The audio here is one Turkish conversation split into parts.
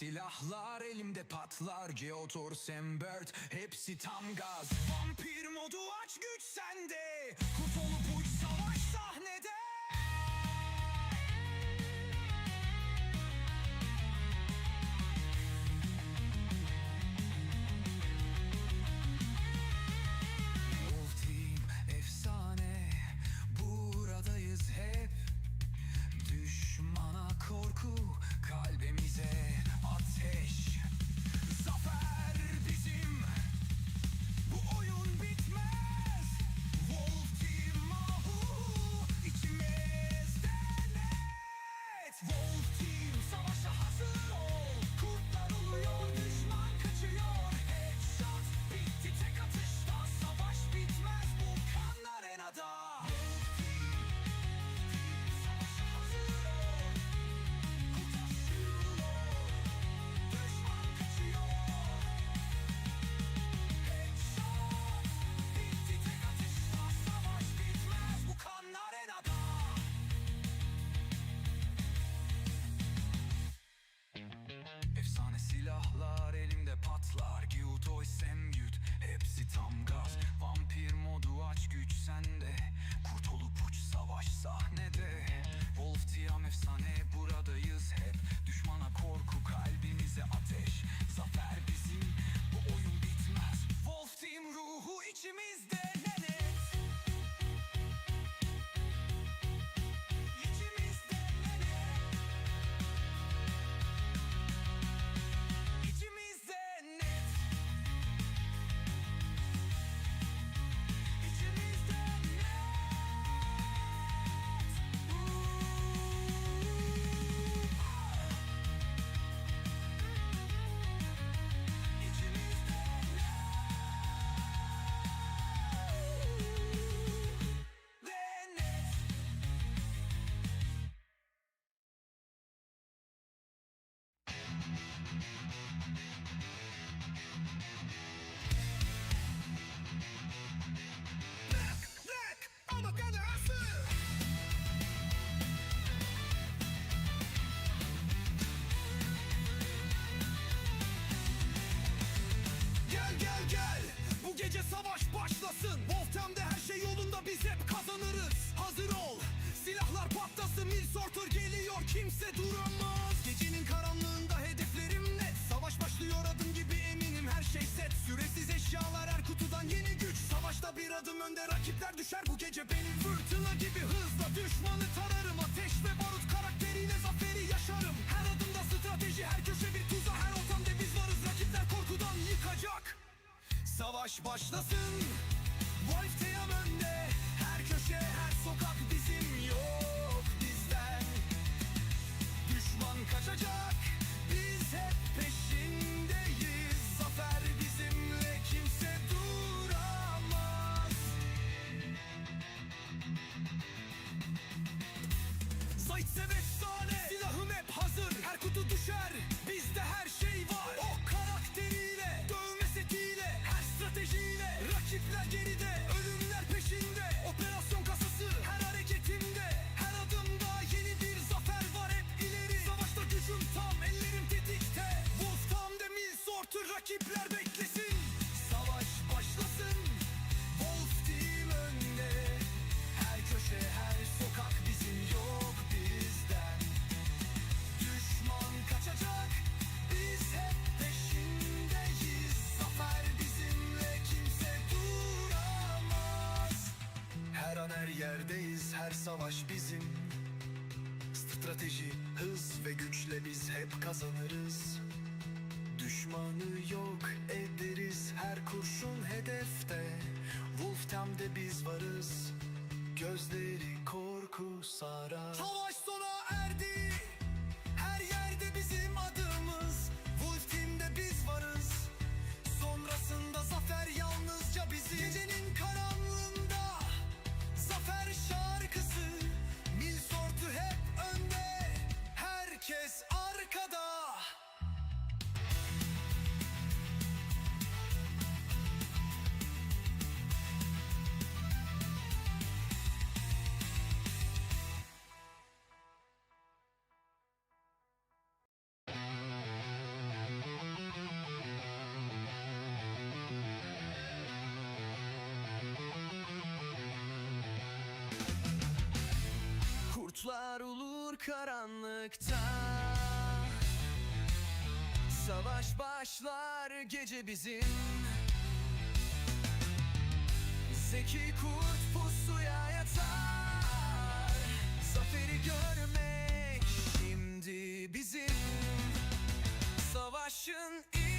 Silahlar elimde patlar Geotor Sembert Hepsi tam gaz. Vampir modu aç güç sende. Kut olup gece savaş başlasın. Voltem'de her şey yolunda. Biz hep kazanırız. Hazır ol. Silahlar patlasın. Mil Sorter geliyor. Kimse duramaz. Gecenin karanlığı Eşyalar her kutudan yeni güç. Savaşta bir adım önde rakipler düşer. Bu gece benim fırtına gibi hızla Düşmanı tararım. Ateş ve barut Karakteriyle zaferi yaşarım. Her adımda strateji her köşe bir tuza Her ortamda biz varız. Rakipler korkudan yıkacak. Savaş başlasın. Wolf Teyam önde. Her köşe her sokak bizim. Yok bizden. Düşman kaçacak. Her Strateji, hız ve güçle biz hep kazanırız. Düşmanı yok ederiz Her kurşun hedefte. Wolftem'de biz varız Gözleri korku sarar. Savaş sona erdi Her yerde bizim adımız. Wolf biz varız Sonrasında zafer yalnızca bizim. Gecenin karanlığında Zafer şarkısı Mil hep Herkes arkada. Kurtlar olur karanlıkta Savaş başlar gece bizim. Zeki kurt pusuya yatar. Zaferi görmek şimdi bizim. Savaşın içinde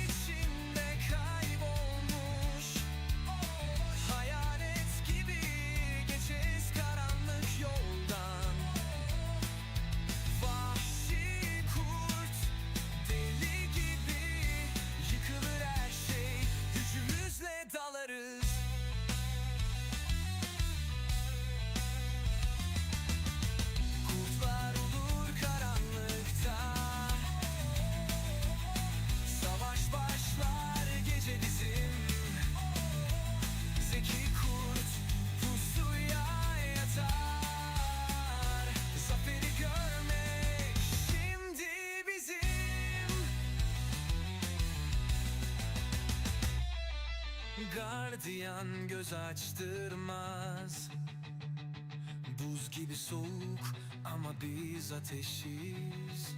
Gardiyan göz açtırmaz. Buz gibi soğuk ama biz ateşiz.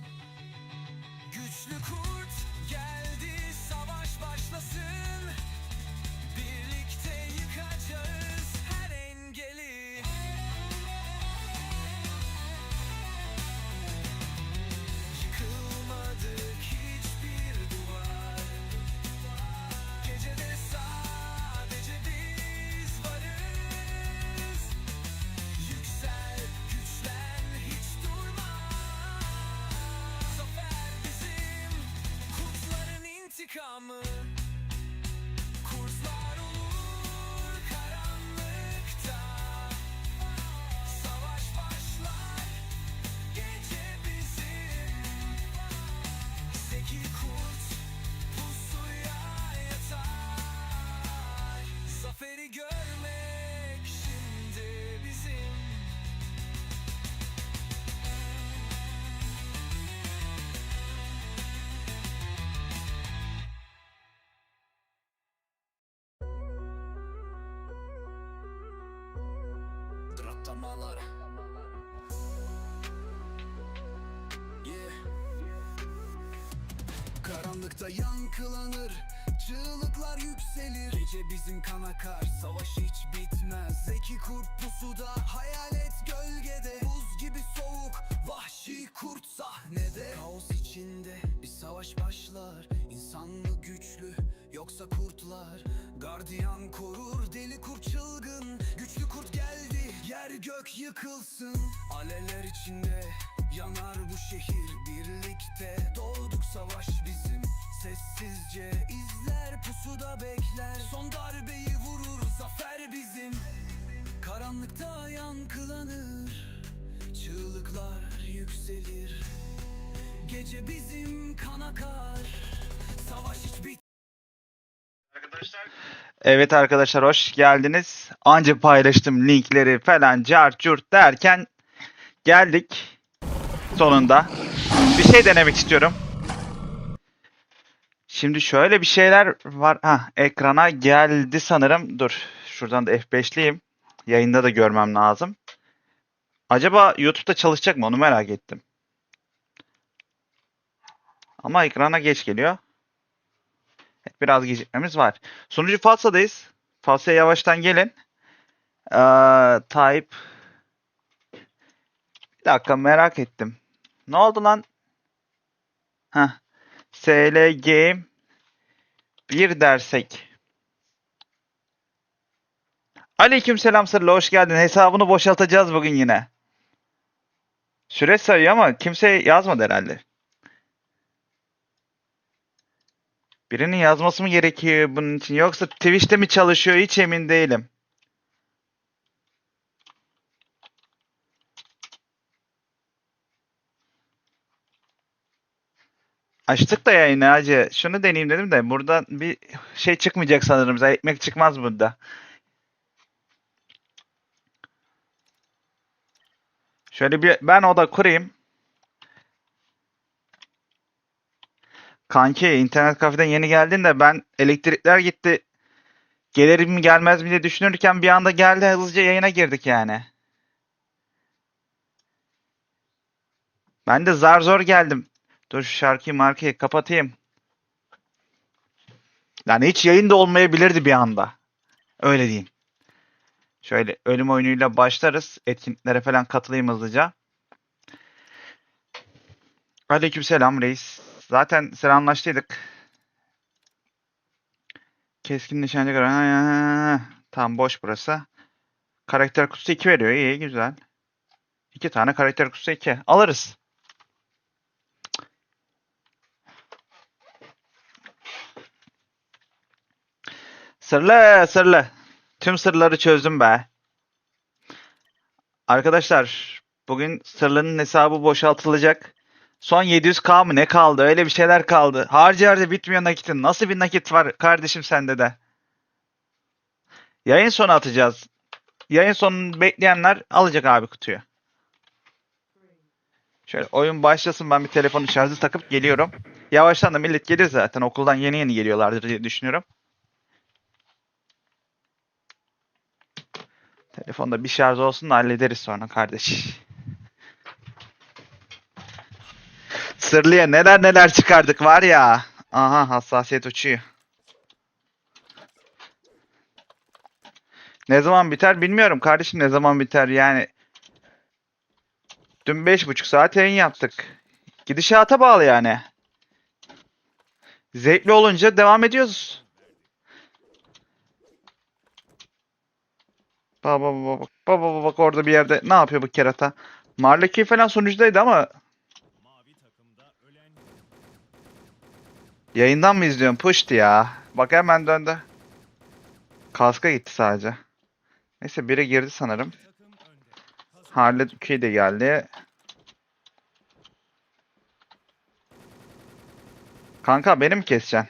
Güçlü kurt geldi savaş başlasın Come. Yeah. Karanlıkta yankılanır Çığlıklar yükselir. Gece bizim kan akar Savaş hiç bitmez. Zeki kurt pusuda yıkılsın. Aleler içinde yanar bu şehir Birlikte. Doğduk savaş bizim Sessizce izler pusuda bekler. Son darbeyi vurur zafer bizim. Karanlıkta yankılanır Çığlıklar yükselir. Gece bizim kan akar Savaş hiç bit Evet arkadaşlar hoş geldiniz. Anca paylaştım linkleri falan cart curt derken geldik sonunda. Bir şey denemek istiyorum. Şimdi şöyle bir şeyler var. Ha, ekrana geldi sanırım. Dur. Şuradan da F5'liyim. Yayında da görmem lazım. Acaba YouTube'da çalışacak mı? Onu merak ettim. Ama ekrana geç geliyor. Evet, Biraz gecikmemiz var. Sunucu Falsa'dayız. Falsa'ya yavaştan gelin. Ee, Tayyip. Bir dakika merak ettim. Ne oldu lan? Heh. SL Game 1 dersek. Aleyküm selam Sırlı hoş geldin. Hesabını boşaltacağız bugün yine. Süreç sayıyor ama kimse yazmadı herhalde. Birinin yazması mı gerekiyor bunun için yoksa Twitch'te mi çalışıyor hiç emin değilim. Açtık da yayını hacı. Şunu deneyeyim dedim de burada bir şey çıkmayacak sanırım. Ekmek çıkmaz burada. Şöyle bir ben oda kurayım. Kanki internet kafeden yeni geldin de ben elektrikler gitti. Gelir mi gelmez mi diye düşünürken bir anda geldi hızlıca yayına girdik yani. Ben de zar zor geldim. Dur şu şarkıyı markayı kapatayım. Yani hiç yayında olmayabilirdi bir anda. Öyle diyeyim. Şöyle ölüm oyunuyla başlarız. Etkinliklere falan katılayım hızlıca. Aleykümselam reis. Zaten selamlaştıydık. Keskin nişancı göre. Tamam boş burası. Karakter kutusu 2 veriyor. İyi güzel. 2 tane karakter kutusu 2. Alırız. Sırlı sırlı. Tüm sırları çözdüm be. Arkadaşlar bugün sırlının hesabı boşaltılacak. Son 700k mı ne kaldı? Öyle bir şeyler kaldı. Harca harca bitmiyor nakitin. Nasıl bir nakit var kardeşim sende de? Yayın sonu atacağız. Yayın sonunu bekleyenler alacak abi kutuyu. Şöyle oyun başlasın ben bir telefonu şarjı takıp geliyorum. Yavaştan da millet gelir zaten. Okuldan yeni yeni geliyorlardır diye düşünüyorum. Telefonda bir şarj olsun da hallederiz sonra kardeş. Sırlıya neler neler çıkardık var ya. Aha hassasiyet uçuyor. Ne zaman biter bilmiyorum kardeşim ne zaman biter yani. Dün beş buçuk saat yayın yaptık. Gidişata bağlı yani. Zevkli olunca devam ediyoruz. Bak bak bak bak bak bak orada bir yerde ne yapıyor bu kerata? Marleki falan sonucundaydı ama Yayından mı izliyorsun? Puştu ya. Bak hemen döndü. Kaska gitti sadece. Neyse biri girdi sanırım. Harley 2 de geldi. Kanka beni mi keseceksin?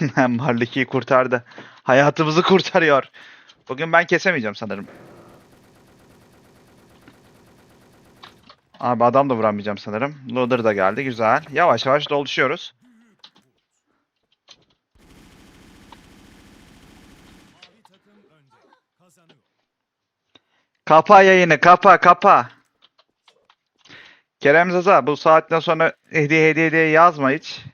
Marliki'yi kurtardı. Hayatımızı kurtarıyor. Bugün ben kesemeyeceğim sanırım. Abi adam da vuramayacağım sanırım. Loader da geldi. Güzel. Yavaş yavaş doluşuyoruz. Kapa yayını. Kapa kapa. Kerem Zaza bu saatten sonra hediye hediye diye yazma hiç.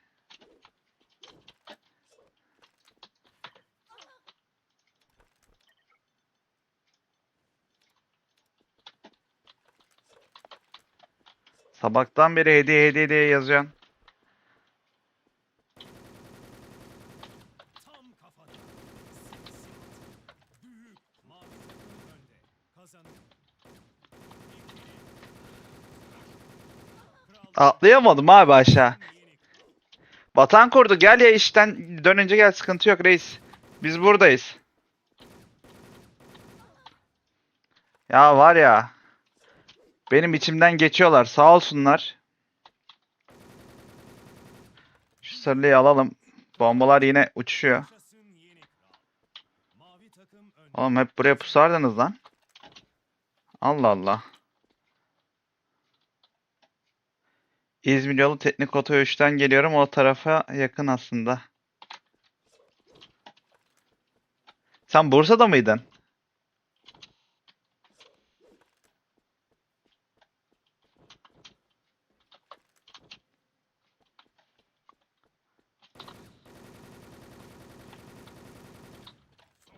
Sabahtan beri hediye hediye diye yazıyorsun. Atlayamadım abi aşağı. Batan kurdu. Gel ya işten dönünce gel sıkıntı yok reis. Biz buradayız. Ya var ya. Benim içimden geçiyorlar. Sağ olsunlar. Şu sarılıyı alalım. Bombalar yine uçuşuyor. Oğlum hep buraya pusardınız lan. Allah Allah. İzmir yolu teknik oto 3'ten geliyorum. O tarafa yakın aslında. Sen Bursa'da mıydın?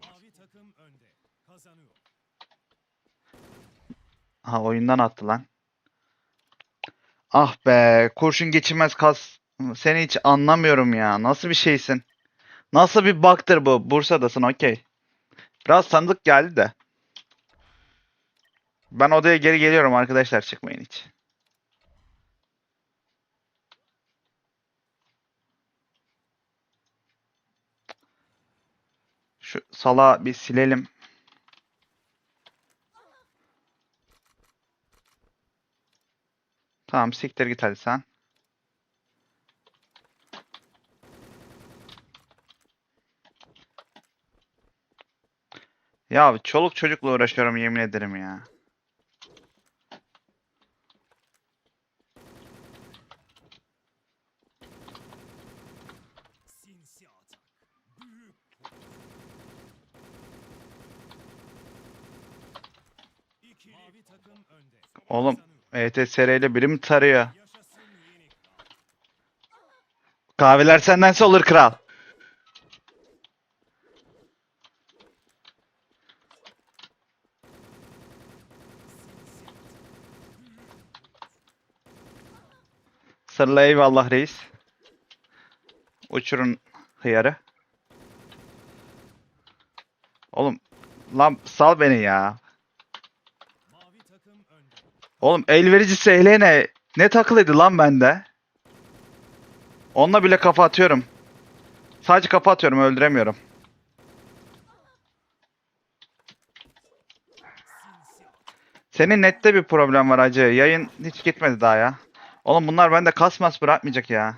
Mavi takım önde. Kazanıyor. Ha oyundan attı lan. Ah be, kurşun geçirmez kas. Seni hiç anlamıyorum ya. Nasıl bir şeysin? Nasıl bir bug'tır bu? Bursa'dasın, okey. Biraz tanıdık geldi de. Ben odaya geri geliyorum arkadaşlar. Çıkmayın hiç. Şu salağı bir silelim. Tamam siktir git hadi sen. Ya çoluk çocukla uğraşıyorum yemin ederim ya. Sinsi atak. Büyük İkili Mavi takım önde. Oğlum Kazanıyor. ETSR ile biri mi tarıyor? Kahveler sendense olur kral. Sırla eyvallah reis. Uçurun hıyarı. Oğlum lan sal beni ya. Oğlum elverici SL ne? Ne takılıydı lan bende? Onunla bile kafa atıyorum. Sadece kafa atıyorum öldüremiyorum. Senin nette bir problem var acı. Yayın hiç gitmedi daha ya. Oğlum bunlar bende kasmas bırakmayacak ya.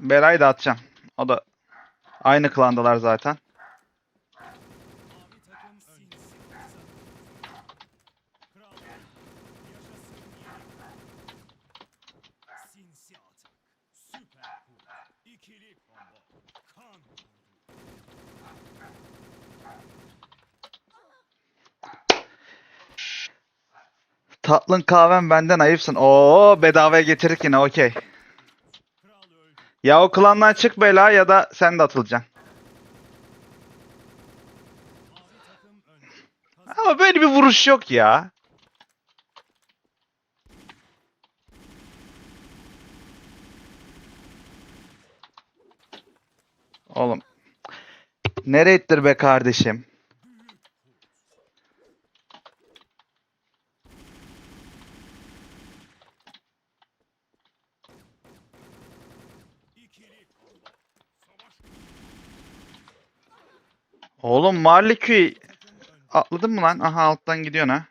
Belayı da atacağım. O da aynı klandalar zaten. Mavi takım önde. Kazanıyor. Kral. Yaşasın yeni kral. Sinsi atak. Süper kurt. İkili combo. Kan vurdu. Tatlın kahven benden ayıpsın. Oo bedavaya getirdik yine okey. Ya o klandan çık bela ya da sen de atılacaksın. Ama böyle bir vuruş yok ya. Oğlum. Nereye ittir be kardeşim? Oğlum önde. atladın mı lan? Aha alttan gidiyorsun ha.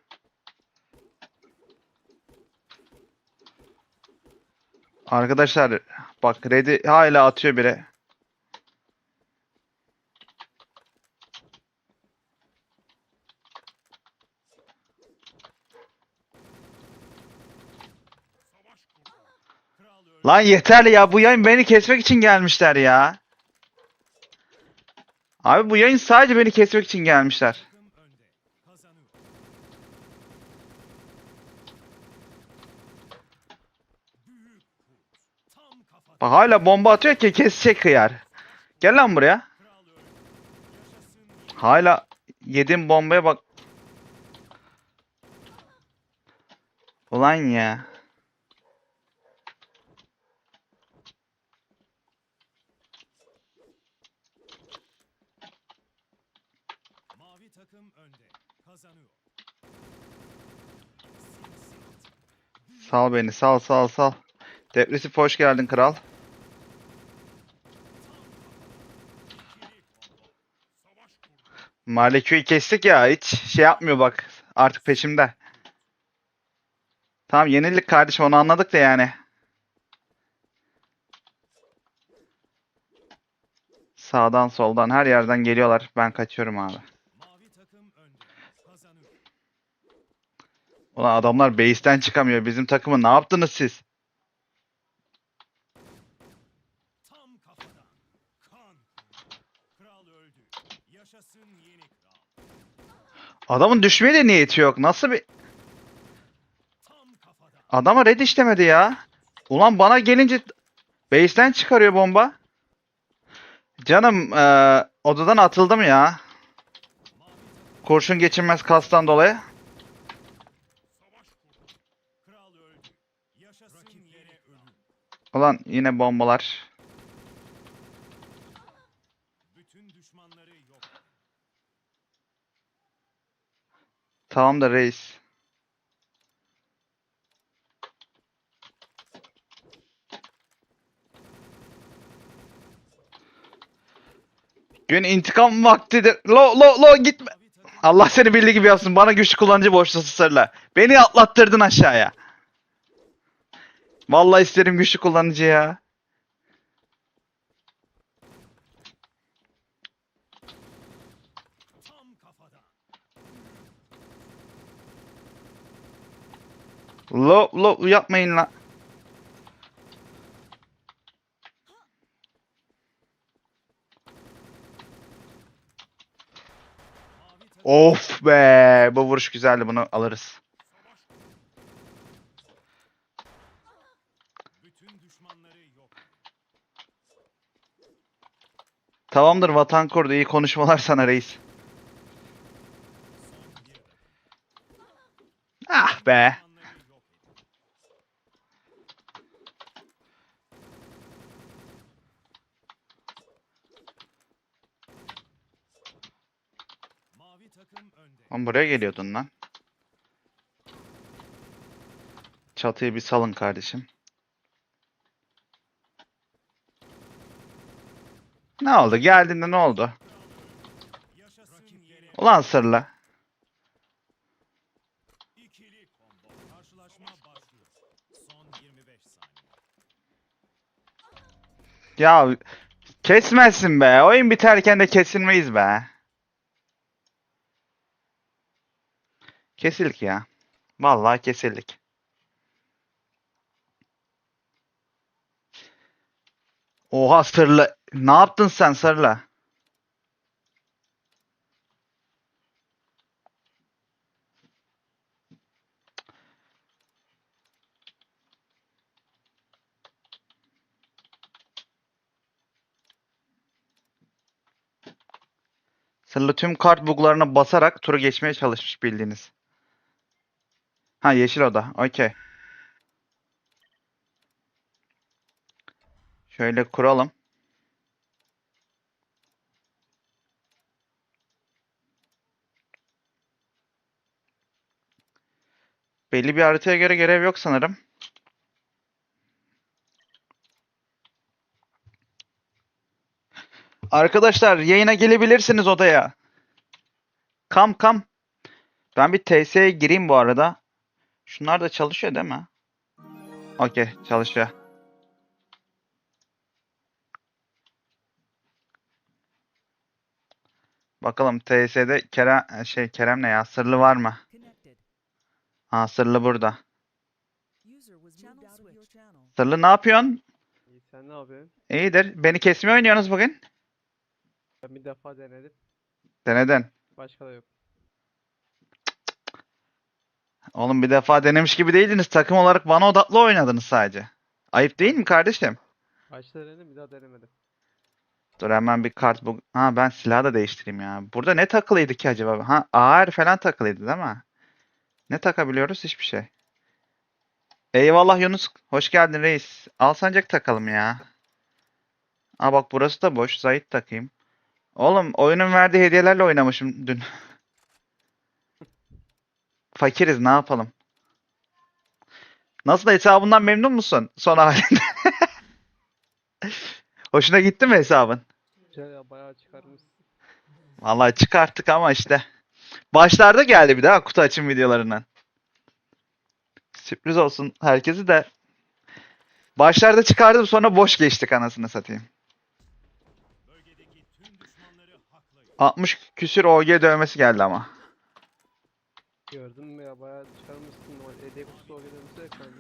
Arkadaşlar bak Red'i hala atıyor öldü. Lan yeterli ya bu yayın beni kesmek için gelmişler ya. Abi bu yayın sadece beni kesmek için gelmişler. Bak hala bomba atıyor ki kesecek hıyar. Gel lan buraya. Hala yediğim bombaya bak. Ulan ya. Mavi takım önde. Kazanıyor. Sinsi atak. Sal beni sal sal sal. Depresif hoş geldin kral. Malekü'yü kestik ya hiç şey yapmıyor bak artık peşimde. Tamam yenildik kardeşim onu anladık da yani. Sağdan soldan her yerden geliyorlar. Ben kaçıyorum abi. Mavi takım önde. Kazanır. Ulan adamlar base'ten çıkamıyor. Bizim takımı ne yaptınız siz? Adamın düşmeye de niyeti yok. Nasıl bir... Adama red işlemedi ya. Ulan bana gelince base'ten çıkarıyor bomba. Canım eee, odadan atıldım ya. Kurşun geçirmez kastan dolayı. Savaş kurdu. Kral öldü. Yaşasın yeni ölüm. Ulan yine bombalar. Bütün düşmanları yok. Tamam da reis. Gün intikam vaktidir. Lo lo lo gitme. Allah seni bildiği gibi yapsın. Bana güçlü kullanıcı borçlusu sarıla. Beni atlattırdın aşağıya. Vallahi isterim güçlü kullanıcı ya. Lo lo yapmayın takım Of be. Bu vuruş güzeldi. Bunu alırız. Tamamdır vatan kurdu. İyi konuşmalar sana reis. Ah be. Lan buraya geliyordun lan. Çatıyı bir salın kardeşim. Ne oldu? Geldiğinde ne oldu? Ulan sırla. ikili combo. Karşılaşma başlıyor. Son 25 saniye. Ya kesmezsin be. Oyun biterken de kesilmeyiz be. Kesildik ya. Vallahi kesildik. Oha sırla. Ne yaptın sen sırla? Sırlı tüm kart buglarına basarak turu geçmeye çalışmış bildiğiniz. Ha yeşil oda. Okey. Şöyle kuralım. Belli bir haritaya göre görev yok sanırım. Arkadaşlar yayına gelebilirsiniz odaya. Kam kam. Ben bir TS'ye gireyim bu arada. Şunlar da çalışıyor değil mi? Okey çalışıyor. Bakalım TS'de Kerem şey Kerem ne ya? Sırlı var mı? Ha sırlı burada. Sırlı ne yapıyorsun? İyi sen ne yapıyorsun? İyidir. Beni kesmeye oynuyorsunuz bugün. Ben bir defa denedim. Denedin. Başka da yok. Oğlum bir defa denemiş gibi değildiniz. Takım olarak bana odaklı oynadınız sadece. Ayıp değil mi kardeşim? Başta denedim bir daha denemedim. Dur hemen bir kart bu. Ha ben silahı da değiştireyim ya. Burada ne takılıydı ki acaba? Ha AR falan takılıydı değil mi? Ne takabiliyoruz? Hiçbir şey. Eyvallah Yunus. Hoş geldin reis. Al sancak takalım ya. Aa bak burası da boş. Zahit takayım. Oğlum oyunun verdiği hediyelerle oynamışım dün. Fakiriz ne yapalım? Nasıl hesabından memnun musun? Son halinde. Hoşuna gitti mi hesabın? Güzel ya bayağı çıkarmışsın. Vallahi çıkarttık ama işte. Başlarda geldi bir daha kutu açım videolarından. Sürpriz olsun herkesi de. Başlarda çıkardım sonra boş geçtik anasını satayım. 60 küsür OG dövmesi geldi ama. Gördün mü ya bayağı çıkarmışsın. O hediye kutusu o gelen ekranı.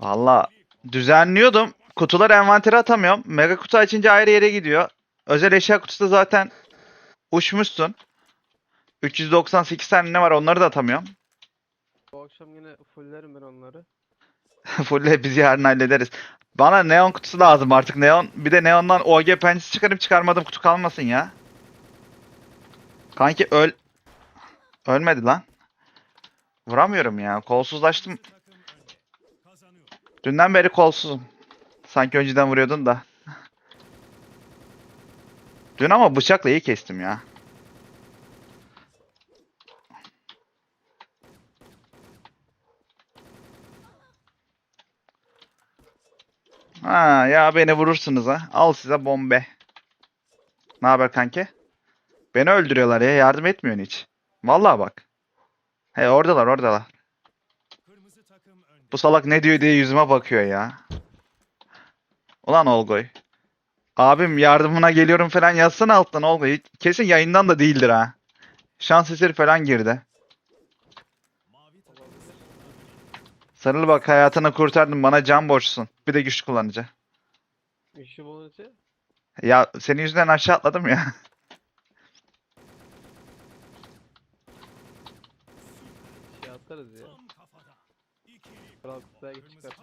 Valla düzenliyordum. Kutuları envantere atamıyorum. Mega kutu açınca ayrı yere gidiyor. Özel eşya kutusu da zaten uçmuşsun. 398 tane ne var onları da atamıyorum. Bu akşam yine fulllerim ben onları. Full biz yarın hallederiz. Bana neon kutusu lazım artık. Neon bir de neondan OG pençesi çıkarıp çıkarmadım kutu kalmasın ya. Kanki öl ölmedi lan. Vuramıyorum ya. Kolsuzlaştım. Dünden beri kolsuzum. Sanki önceden vuruyordun da. Dün ama bıçakla iyi kestim ya. Ha ya beni vurursunuz ha. Al size bombe. Ne haber kanki? Beni öldürüyorlar ya. Yardım etmiyorsun hiç. Vallahi bak. He oradalar oradalar. Bu salak ne diyor diye yüzüme bakıyor ya. Ulan Olgoy. Abim yardımına geliyorum falan yazsana alttan Olgoy. Kesin yayından da değildir ha. Şans eseri falan girdi. Sarıl bak hayatını kurtardın bana can borçlusun. Bir de güçlü kullanıcı. İşi bulunca Ya senin yüzünden aşağı atladım ya. şey atarız ya. Kutuya git çıkar.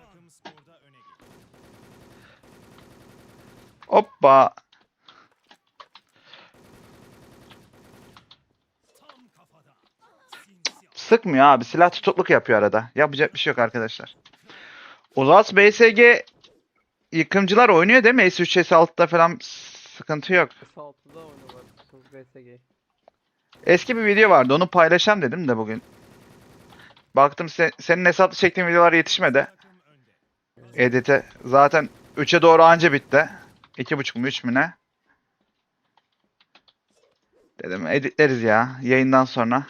Hoppa. Sıkmıyor abi. Silah tutukluk yapıyor arada. Yapacak bir şey yok arkadaşlar. Uzas BSG yıkımcılar oynuyor değil mi? S3 S6'da falan sıkıntı yok. S6'da oynuyorlar. Sız BSG. Eski bir video vardı. Onu paylaşacağım dedim de bugün. Baktım se- senin hesaplı çektiğin videolar yetişmedi. Edit'e. Zaten 3'e doğru anca bitti. 2.5 mu 3 mü ne? Dedim editleriz ya yayından sonra.